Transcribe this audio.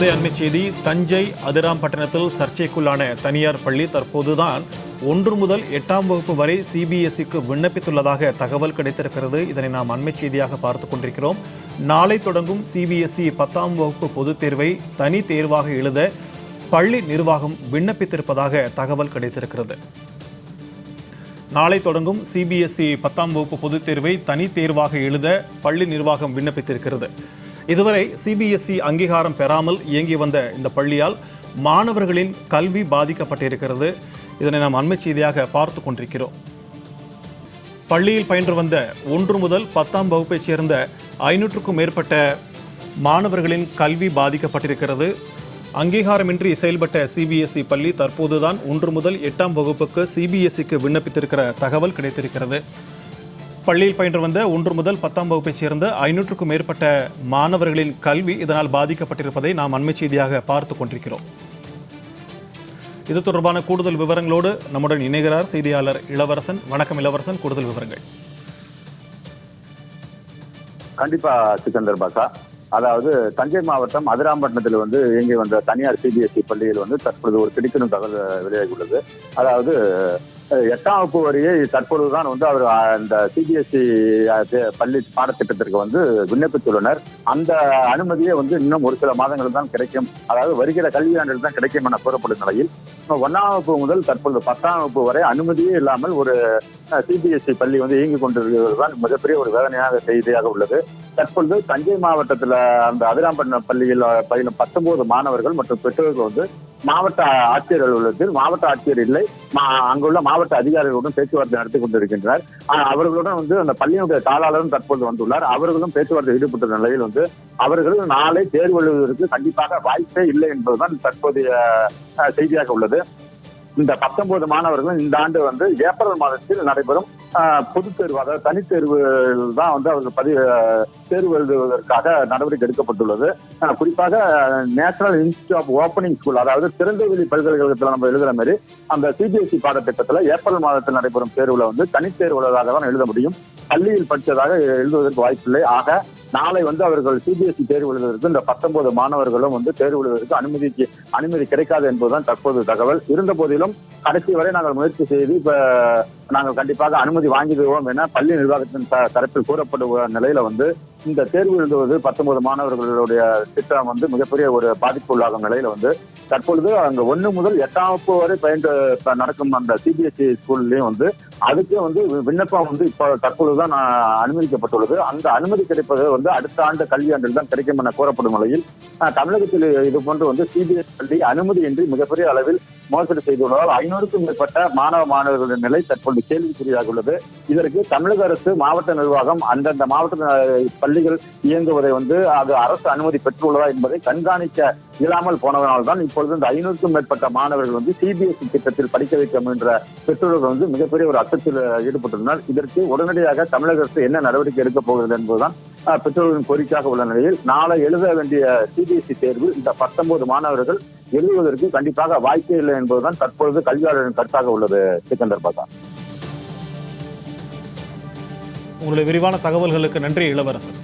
தற்போதைய அண்மை செய்தி தஞ்சை அதிராம்பட்டினத்தில் சர்ச்சைக்குள்ளான தனியார் பள்ளி தற்போதுதான் ஒன்று முதல் எட்டாம் வகுப்பு வரை சிபிஎஸ்இக்கு விண்ணப்பித்துள்ளதாக தகவல் கிடைத்திருக்கிறது. இதனை நாம் அண்மை செய்தியாக பார்த்து கொண்டிருக்கிறோம். நாளை தொடங்கும் சிபிஎஸ்இ பத்தாம் வகுப்பு பொதுத் தேர்வை தனி தேர்வாக எழுத பள்ளி நிர்வாகம் விண்ணப்பித்திருப்பதாக தகவல் கிடைத்திருக்கிறது. நாளை தொடங்கும் சிபிஎஸ்இ பத்தாம் வகுப்பு பொதுத் தேர்வை தனி தேர்வாக எழுத பள்ளி நிர்வாகம் விண்ணப்பித்திருக்கிறது. இதுவரை சிபிஎஸ்இ அங்கீகாரம் பெறாமல் இயங்கி வந்த இந்த பள்ளியால் மாணவர்களின் கல்வி பாதிக்கப்பட்டிருக்கிறது. இதனை நாம் அண்மை செய்தியாக பார்த்து கொண்டிருக்கிறோம். பள்ளியில் பயின்று வந்த ஒன்று முதல் பத்தாம் வகுப்பைச் சேர்ந்த ஐநூற்றுக்கும் மேற்பட்ட மாணவர்களின் கல்வி பாதிக்கப்பட்டிருக்கிறது. அங்கீகாரமின்றி செயல்பட்ட சிபிஎஸ்இ பள்ளி தற்போதுதான் ஒன்று முதல் எட்டாம் வகுப்புக்கு சிபிஎஸ்இக்கு விண்ணப்பித்திருக்கிற தகவல் கிடைத்திருக்கிறது. பள்ளியில் பயின்று வந்த ஒன்று முதல் பத்தாம் வகுப்பைச் சேர்ந்த ஐநூற்றுக்கும் மேற்பட்ட மாணவர்களின் கல்வி இதனால் பாதிக்கப்பட்டிருப்பதை நாம் அண்மை செய்தியாக பார்த்து கொண்டிருக்கிறோம். இது தொடர்பான கூடுதல் விவரங்களோடு நம்முடன் இணைகிறார் செய்தியாளர் இளவரசன். வணக்கம் இளவரசன் கூடுதல் விவரங்கள். கண்டிப்பா சிக்கந்தர் பாஷா அதாவது தஞ்சை மாவட்டம் அதிராம்பட்டினத்தில் வந்து இயங்கி வந்த தனியார் சிபிஎஸ்இ பள்ளியில் வந்து தற்பொழுது ஒரு திடுக்கிடும் தகவல் வெளியாகியுள்ளது அதாவது எட்டாம் வகுப்பு வரையே தற்பொழுதுதான் வந்து அவர் அந்த சிபிஎஸ்சி சிபிஎஸ்இ பள்ளி பாடத்திட்டத்திற்கு வந்து விண்ணப்பித்துள்ளனர். அந்த அனுமதியே வந்து இன்னும் ஒரு சில மாதங்கள் தான் கிடைக்கும். அதாவது வருகிற கல்வியாண்டில் தான் கிடைக்கும் என கூறப்படும் நிலையில் ஒன்னாம் வகுப்பு முதல் தற்பொழுது பத்தாம் வகுப்பு வரை அனுமதியே இல்லாமல் ஒரு சிபிஎஸ்இ பள்ளி வந்து இயங்கிக் கொண்டிருக்கிறது தான் மிகப்பெரிய ஒரு வேதனையாக செய்தியாக உள்ளது. தற்பொழுது தஞ்சை மாவட்டத்தில் அந்த அதிராம்பட்டினம் பள்ளியில் பயிலும் பத்தொன்பது மாணவர்கள் மற்றும் பெற்றோர்கள் வந்து மாவட்ட ஆட்சியர் அலுவலகத்தில் மாவட்ட ஆட்சியர் இல்லை. மா- அங்குள்ள மாவட்ட அதிகாரிகளுடன் பேச்சுவார்த்தை நடத்தி கொண்டிருக்கின்றனர் அவர்களுடன் வந்து அந்த பள்ளியினுடைய தாளாளரும் தற்போது வந்துள்ளார். அவர்களும் பேச்சுவார்த்தை ஈடுபட்ட நிலையில் வந்து அவர்கள் நாளை தேர்வு எழுதுவதற்கு கண்டிப்பாக வாய்ப்பே இல்லை என்பதுதான் தற்போதைய செய்தியாக உள்ளது. இந்த பத்தொன்பது மாணவர்களும் இந்த ஆண்டு வந்து ஏப்ரல் மாதத்தில் நடைபெறும் பொது பொதுத் தேர்வு அதாவது தனித்தேர்வு தான் வந்து அவர்கள் பதிவு தேர்வு எழுதுவதற்காக நடவடிக்கை எடுக்கப்பட்டுள்ளது. குறிப்பாக national institute of opening school அதாவது திறந்தவெளி பல்கலைக்கழகத்தில் நம்ம எழுதுற மாதிரி அந்த சிபிஎஸ்இ பாடத்திட்டத்தில் ஏப்ரல் மாதத்தில் நடைபெறும் தேர்வுல வந்து தனித்தேர்வுள்ளதாக தான் எழுத முடியும். பள்ளியில் படித்ததாக எழுதுவதற்கு வாய்ப்பில்லை. ஆக நாளை வந்து அவர்கள் சிபிஎஸ்இ தேர்வு எழுதுவதற்கு இந்த பத்தொன்பது மாணவர்களும் வந்து தேர்வு எழுதுவதற்கு அனுமதிக்கு அனுமதி கிடைக்காது என்பதுதான் தற்போது தகவல். இருந்த போதிலும் கடைசி வரை நாங்கள் முயற்சி செய்து இப்ப நாங்கள் கண்டிப்பாக அனுமதி வாங்கிடுவோம் என பள்ளி நிர்வாகத்தின் த- தரப்பில் கூறப்படுவ நிலையில வந்து இந்த தேர்வு எழுதுவது பத்தொன்பது மாணவர்களுடைய திட்டம் வந்து மிகப்பெரிய ஒரு பாதிப்பு உள்ளாகும் நிலையில வந்து தற்பொழுது அங்க ஒண்ணு முதல் எட்டாம் வகுப்பு வரை பயின்று நடக்கும் அந்த சிபிஎஸ்சி ஸ்கூல்லயும் வந்து அதுக்கு வந்து விண்ணப்பம் வந்து இப்போ தற்பொழுதுதான் அனுமதிக்கப்பட்டுள்ளது. அந்த அனுமதி கிடைப்பது வந்து அடுத்த ஆண்டு கல்வியாண்டில் தான் கிடைக்கும் என கூறப்படும் நிலையில் தமிழகத்தில் இது போன்று வந்து சிபிஎஸ் பள்ளி அனுமதியின்றி மிகப்பெரிய அளவில் மோசடி செய்துள்ளதால் ஐநூறுக்கும் மேற்பட்ட மாணவ மாணவர்களின் நிலை தற்பொழுது கேள்விக்குறியாக உள்ளது. இதற்கு தமிழக அரசு மாவட்ட நிர்வாகம் அந்தந்த மாவட்ட பள்ளிகள் இயங்குவதை வந்து அது அரசு அனுமதி பெற்றுள்ளதா என்பதை கண்காணிக்க இயலாமல் போனதனால்தான் இப்பொழுது இந்த ஐநூறுக்கும் மேற்பட்ட மாணவர்கள் வந்து சிபிஎஸ்இ திட்டத்தில் படிக்க வைக்க முயன்ற பெற்றோர்கள் வந்து மிகப்பெரிய ஒரு அச்சத்தில் ஈடுபட்டுள்ளனர். இதற்கு உடனடியாக தமிழக அரசு என்ன நடவடிக்கை எடுக்கப் போகிறது என்பதுதான் பெற்றோர்களின் கோரிக்கையாக உள்ள நிலையில் நாளை எழுத வேண்டிய சிபிஎஸ்இ தேர்வு இந்த பத்தொன்பது மாணவர்கள் எழுதுவதற்கு கண்டிப்பாக வாய்ப்பே இல்லை என்பதுதான் தற்பொழுது கல்வியாளரின் கருத்தாக உள்ளது சிக்கந்தர் பாத்தா உங்களுடைய விரிவான தகவல்களுக்கு நன்றி இளவரசன்